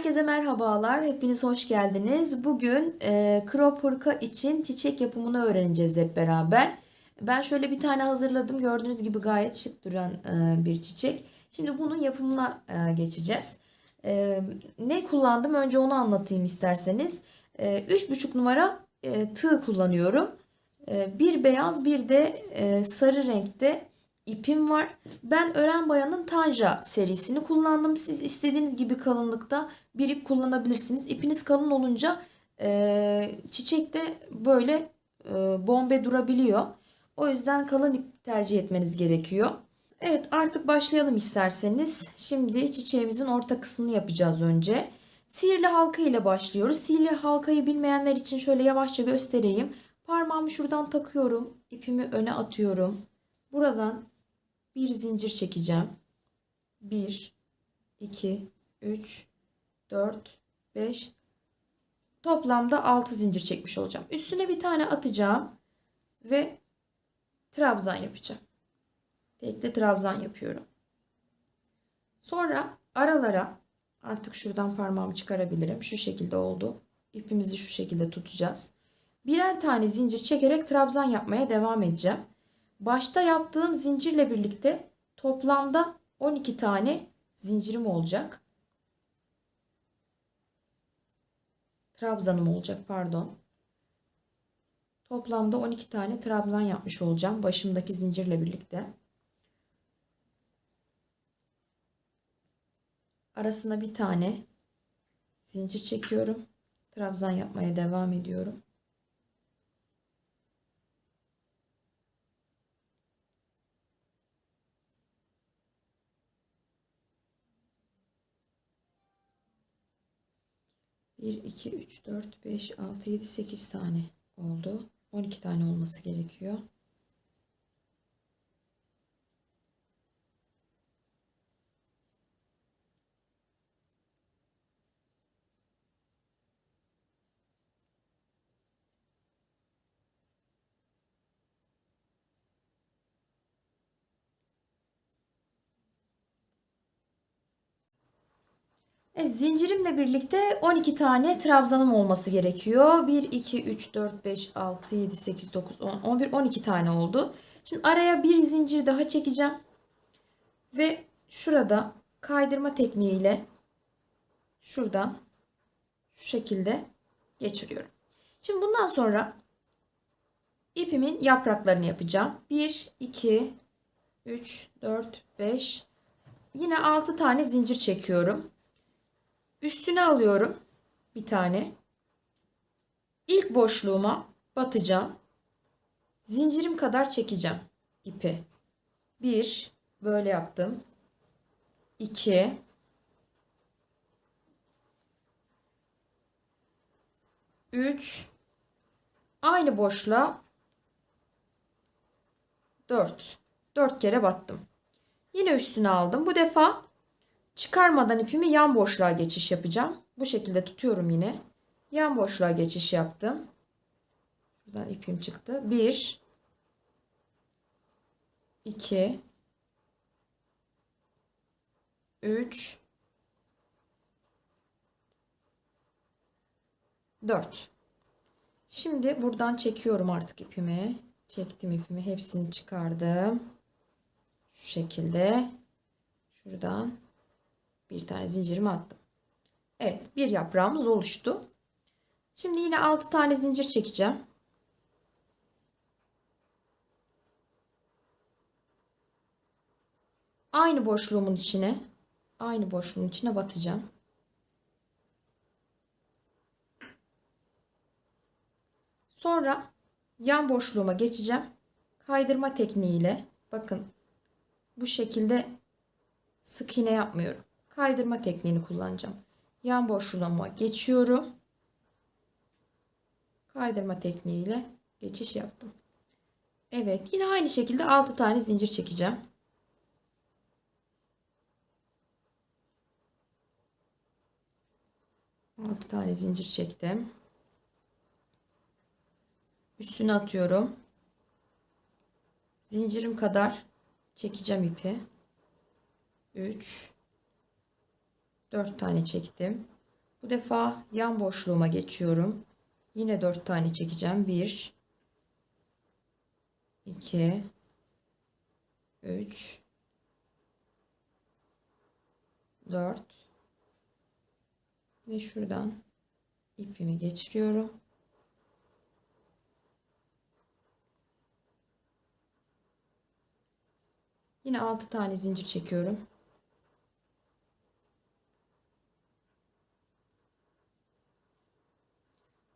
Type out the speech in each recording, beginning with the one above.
Herkese merhabalar, hepiniz hoş geldiniz. Bugün e, crop hırka için çiçek yapımını öğreneceğiz hep beraber. Ben şöyle bir tane hazırladım. Gördüğünüz gibi gayet şık duran e, bir çiçek. Şimdi bunun yapımına e, geçeceğiz. E, ne kullandım? Önce onu anlatayım isterseniz. E, 3,5 numara e, tığ kullanıyorum. E, bir beyaz bir de e, sarı renkte ipim var. Ben Ören Bayan'ın Tanja serisini kullandım. Siz istediğiniz gibi kalınlıkta bir ip kullanabilirsiniz. İpiniz kalın olunca e, çiçek de böyle e, bombe durabiliyor. O yüzden kalın ip tercih etmeniz gerekiyor. Evet artık başlayalım isterseniz. Şimdi çiçeğimizin orta kısmını yapacağız önce. Sihirli halka ile başlıyoruz. Sihirli halkayı bilmeyenler için şöyle yavaşça göstereyim. Parmağımı şuradan takıyorum. ipimi öne atıyorum. Buradan bir zincir çekeceğim. 1 2 3 4 5 Toplamda 6 zincir çekmiş olacağım. Üstüne bir tane atacağım ve trabzan yapacağım. Tekli trabzan yapıyorum. Sonra aralara artık şuradan parmağımı çıkarabilirim. Şu şekilde oldu. İpimizi şu şekilde tutacağız. Birer tane zincir çekerek trabzan yapmaya devam edeceğim. Başta yaptığım zincirle birlikte toplamda 12 tane zincirim olacak. Trabzanım olacak pardon. Toplamda 12 tane trabzan yapmış olacağım başımdaki zincirle birlikte. Arasına bir tane zincir çekiyorum. Trabzan yapmaya devam ediyorum. Bir, iki, üç, dört, beş, altı, yedi, sekiz tane oldu. 12 tane olması gerekiyor. Evet, zincirimle birlikte 12 tane trabzanım olması gerekiyor. 1, 2, 3, 4, 5, 6, 7, 8, 9, 10, 11, 12 tane oldu. Şimdi araya bir zincir daha çekeceğim. Ve şurada kaydırma tekniğiyle şuradan şu şekilde geçiriyorum. Şimdi bundan sonra ipimin yapraklarını yapacağım. 1, 2, 3, 4, 5, yine 6 tane zincir çekiyorum. Üstüne alıyorum bir tane. İlk boşluğuma batacağım. Zincirim kadar çekeceğim ipi. Bir böyle yaptım. İki üç aynı boşluğa dört dört kere battım. Yine üstüne aldım. Bu defa Çıkarmadan ipimi yan boşluğa geçiş yapacağım. Bu şekilde tutuyorum yine. Yan boşluğa geçiş yaptım. Buradan ipim çıktı. 1 2 3 4 Şimdi buradan çekiyorum artık ipimi. Çektim ipimi. Hepsini çıkardım. Şu şekilde. Şuradan bir tane zincirimi attım. Evet bir yaprağımız oluştu. Şimdi yine 6 tane zincir çekeceğim. Aynı boşluğumun içine aynı boşluğun içine batacağım. Sonra yan boşluğuma geçeceğim. Kaydırma tekniğiyle bakın bu şekilde sık iğne yapmıyorum kaydırma tekniğini kullanacağım. Yan boşluğuma geçiyorum. Kaydırma tekniğiyle geçiş yaptım. Evet yine aynı şekilde 6 tane zincir çekeceğim. Altı tane zincir çektim. Üstüne atıyorum. Zincirim kadar çekeceğim ipi. 3 4 tane çektim. Bu defa yan boşluğuma geçiyorum. Yine 4 tane çekeceğim. 1 2 3 4 ve şuradan ipimi geçiriyorum. Yine 6 tane zincir çekiyorum.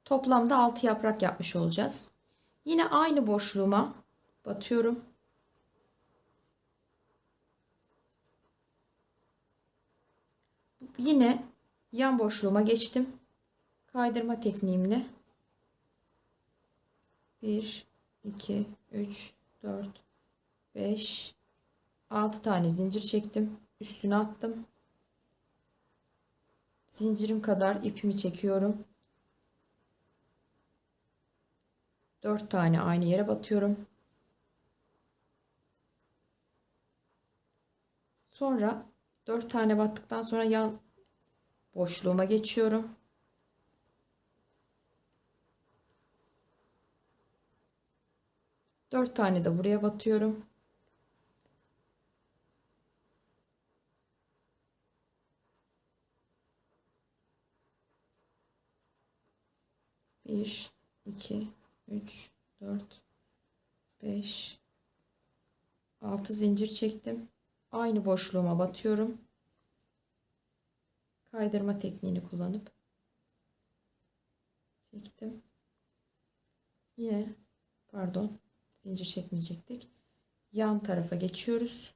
Toplamda 6 yaprak yapmış olacağız. Yine aynı boşluğuma batıyorum. Yine yan boşluğuma geçtim. Kaydırma tekniğimle 1 2 3 4 5 6 tane zincir çektim. Üstüne attım. Zincirim kadar ipimi çekiyorum. 4 tane aynı yere batıyorum. Sonra 4 tane battıktan sonra yan boşluğuma geçiyorum. Dört tane de buraya batıyorum. Bir, iki, üç, dört, beş, altı zincir çektim. Aynı boşluğuma batıyorum. Kaydırma tekniğini kullanıp çektim. Yine pardon zincir çekmeyecektik. Yan tarafa geçiyoruz.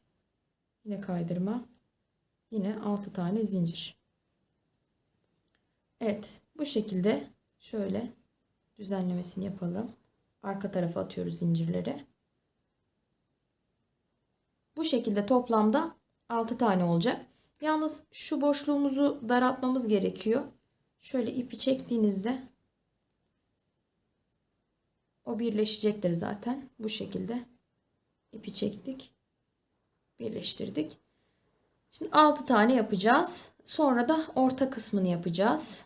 Yine kaydırma. Yine 6 tane zincir. Evet, bu şekilde şöyle düzenlemesini yapalım. Arka tarafa atıyoruz zincirleri. Bu şekilde toplamda 6 tane olacak. Yalnız şu boşluğumuzu daraltmamız gerekiyor. Şöyle ipi çektiğinizde o birleşecektir zaten. Bu şekilde ipi çektik. Birleştirdik. Şimdi 6 tane yapacağız. Sonra da orta kısmını yapacağız.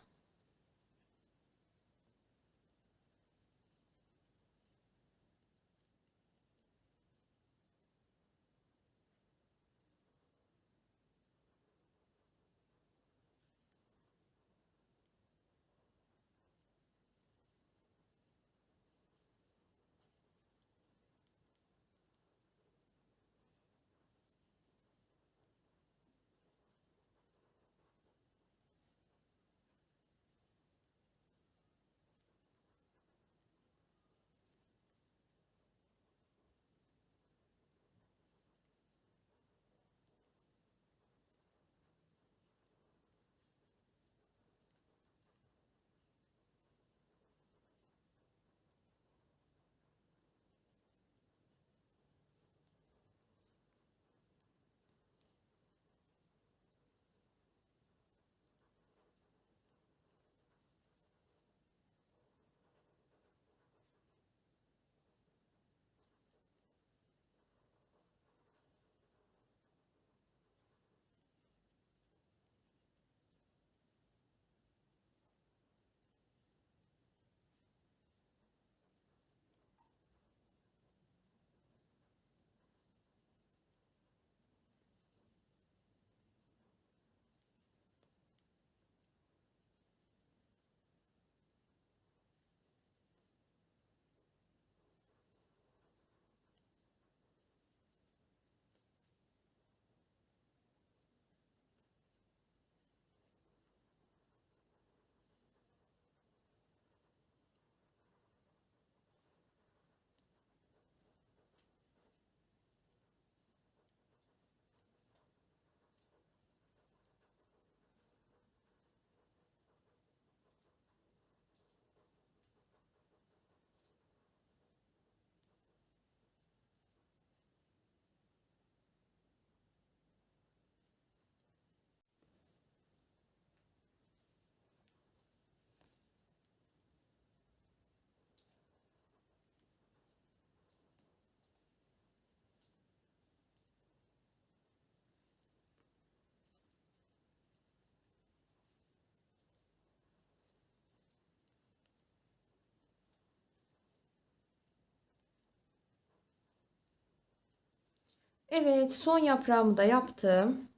Evet, son yaprağımı da yaptım.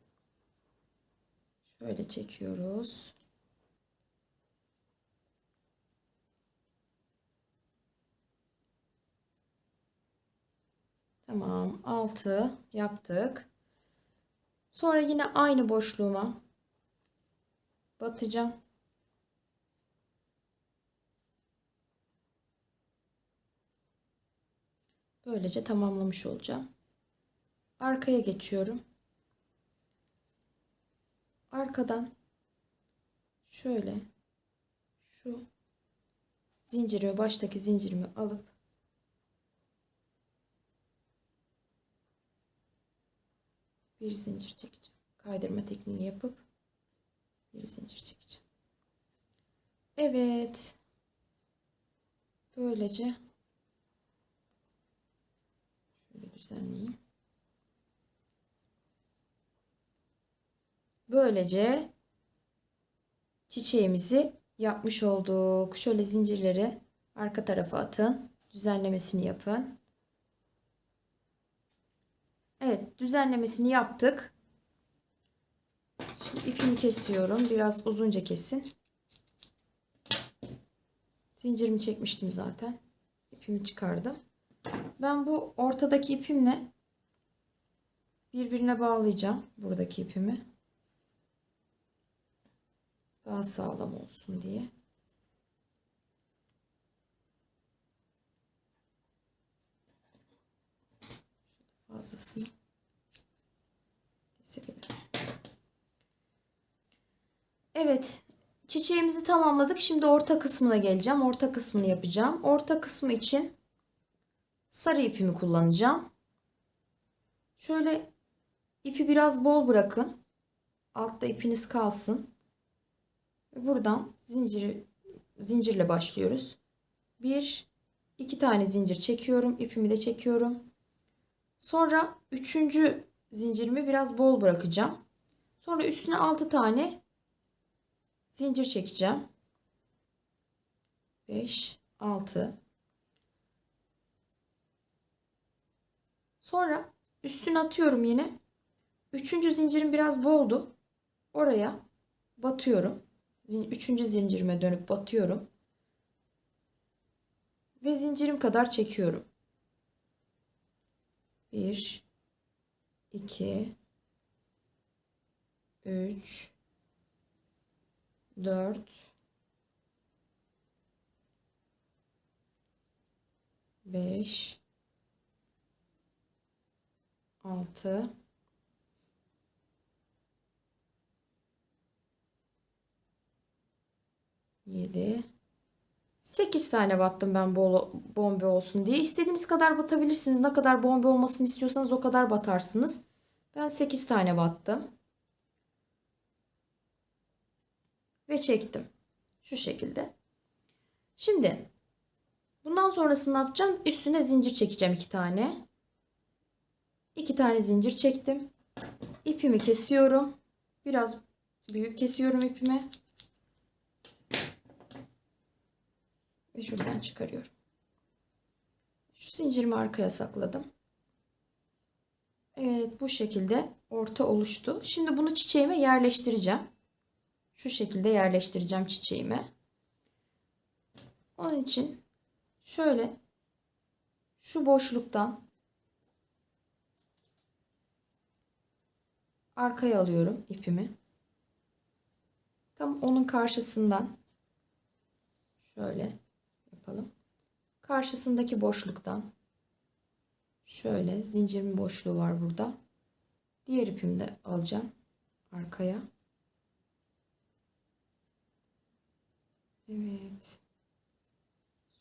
Şöyle çekiyoruz. Tamam, 6 yaptık. Sonra yine aynı boşluğuma batacağım. Böylece tamamlamış olacağım. Arkaya geçiyorum. Arkadan şöyle şu zinciri baştaki zincirimi alıp bir zincir çekeceğim. Kaydırma tekniğini yapıp bir zincir çekeceğim. Evet. Böylece şöyle düzenleyeyim. Böylece çiçeğimizi yapmış olduk. Şöyle zincirleri arka tarafa atın. Düzenlemesini yapın. Evet, düzenlemesini yaptık. Şimdi ipimi kesiyorum. Biraz uzunca kesin. Zincirimi çekmiştim zaten. İpimi çıkardım. Ben bu ortadaki ipimle birbirine bağlayacağım buradaki ipimi. Daha sağlam olsun diye. Fazlasını kesebilirim. Evet. Çiçeğimizi tamamladık. Şimdi orta kısmına geleceğim. Orta kısmını yapacağım. Orta kısmı için sarı ipimi kullanacağım. Şöyle ipi biraz bol bırakın. Altta ipiniz kalsın. Buradan zinciri zincirle başlıyoruz. Bir, iki tane zincir çekiyorum. İpimi de çekiyorum. Sonra üçüncü zincirimi biraz bol bırakacağım. Sonra üstüne altı tane zincir çekeceğim. Beş, altı. Sonra üstüne atıyorum yine. Üçüncü zincirim biraz boldu. Oraya batıyorum. Üçüncü zincirime dönüp batıyorum. Ve zincirim kadar çekiyorum. 1 2 3 4 5 6 7 8 tane battım ben bombe olsun diye. İstediğiniz kadar batabilirsiniz. Ne kadar bombe olmasını istiyorsanız o kadar batarsınız. Ben 8 tane battım. Ve çektim. Şu şekilde. Şimdi bundan sonrasını yapacağım? Üstüne zincir çekeceğim 2 tane. 2 tane zincir çektim. İpimi kesiyorum. Biraz büyük kesiyorum ipimi. Ve şuradan çıkarıyorum. Şu zincirimi arkaya sakladım. Evet bu şekilde orta oluştu. Şimdi bunu çiçeğime yerleştireceğim. Şu şekilde yerleştireceğim çiçeğime. Onun için şöyle şu boşluktan arkaya alıyorum ipimi. Tam onun karşısından şöyle yapalım. Karşısındaki boşluktan şöyle zincirin boşluğu var burada. Diğer ipimi de alacağım arkaya. Evet.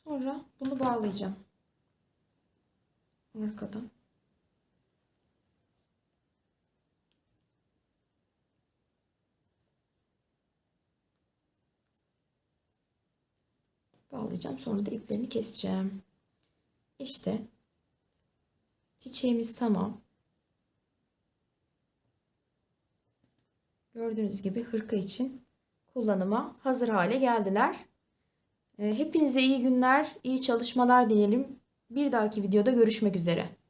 Sonra bunu bağlayacağım. Arkadan. Bağlayacağım. Sonra da iplerini keseceğim. İşte çiçeğimiz tamam. Gördüğünüz gibi hırka için kullanıma hazır hale geldiler. Ee, hepinize iyi günler, iyi çalışmalar dileyelim. Bir dahaki videoda görüşmek üzere.